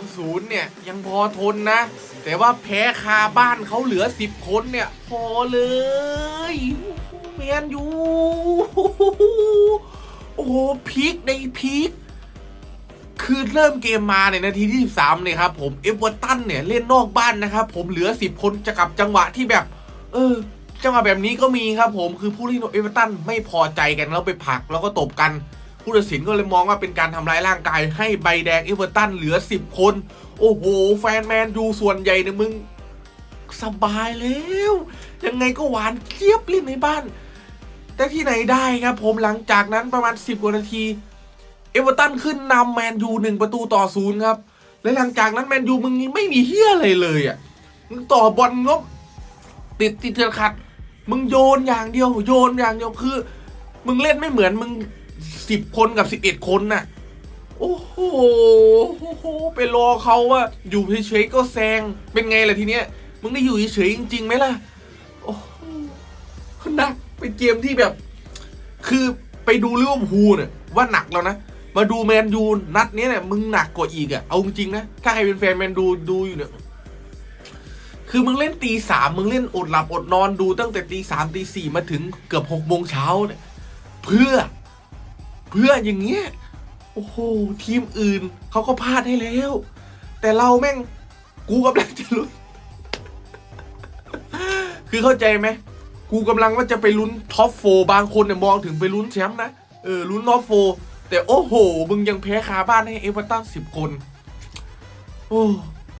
3-0 เนี่ย ยังพอทนนะ แต่ว่าแพ้คาบ้านเขาเหลือ 10 คนเนี่ย พอเลยแมนยูโอ้โหพีคในพีคคือเริ่มเกมมาในนาทีที่ 13 เนี่ยครับ ผมเอเวอร์ตันเนี่ย เล่นนอกบ้านนะครับ ผมเหลือ 10 คนจะกลับจังหวะที่แบบ เออ จังหวะแบบนี้ก็มีครับผมคือผู้เล่นของเอเวอร์ตันไม่พอใจกันแล้วไปผลักแล้วก็ตบกัน ผู้ตัดสินก็เลยมองว่าเป็นการทำร้ายร่างกายให้ใบแดงเอเวอร์ตันเหลือ 10 คน โอ้โห แฟนแมนยูส่วนใหญ่เนี่ยมึง สบายแล้ว ยังไงก็หวานเจี๊ยบเล่นในบ้าน แต่ที่ไหนได้ครับผมหลังจากนั้นประมาณ 10 กว่านาที เอเวอร์ตันขึ้นนำแมนยูหนึ่งประตูต่อศูนย์ครับ และหลังจากนั้นแมนยูมึงไม่มีเฮี้ยอะไรเลยอะมึงต่อบอลงบติดติดเถืขัด มึงโยนอย่างเดียวโยนอย่างเดียวคือ มึงเล่นไม่เหมือนมึง สิบคนกับสิบเอ็ดคนน่ะโอ้โหโอ้โหไปรอเขาว่า อยู่เฉยๆก็แซง เป็นไงล่ะทีเนี้ย มึงได้อยู่เฉยๆจริงๆไหมล่ะ โอ้โหหนักเป็นเกมที่แบบ คือไปดูลิเวอร์พูลเนี่ยว่าหนักแล้วนะ มาดูแมนยูนัดนี้เนี่ยมึงหนักกว่าอีกอะเอาจริงนะ ถ้าใครเป็นแฟนแมนดูดูอยู่เนี่ยคือมึงเล่นตีสามมึงเล่นอดหลับอดนอนดูตั้งแต่ตีสามตีสี่มาถึงเกือบหกโมงเช้าเนี่ยเพื่อ เพื่ออย่างเงี้ยโอ้โหทีมอื่นเขาก็พลาดให้แล้ว แต่เราแม่งกูกำลังจะลุ้น คือเข้าใจไหมกูกำลังว่าจะไปลุ้นท็อปโฟบางคนเนี่ยมองถึงไปลุ้นแชมป์นะเออลุ้นท็อปโฟแต่โอ้โห มึงยังแพ้คาบ้านให้เอเวอร์ตันสิบคน โอ้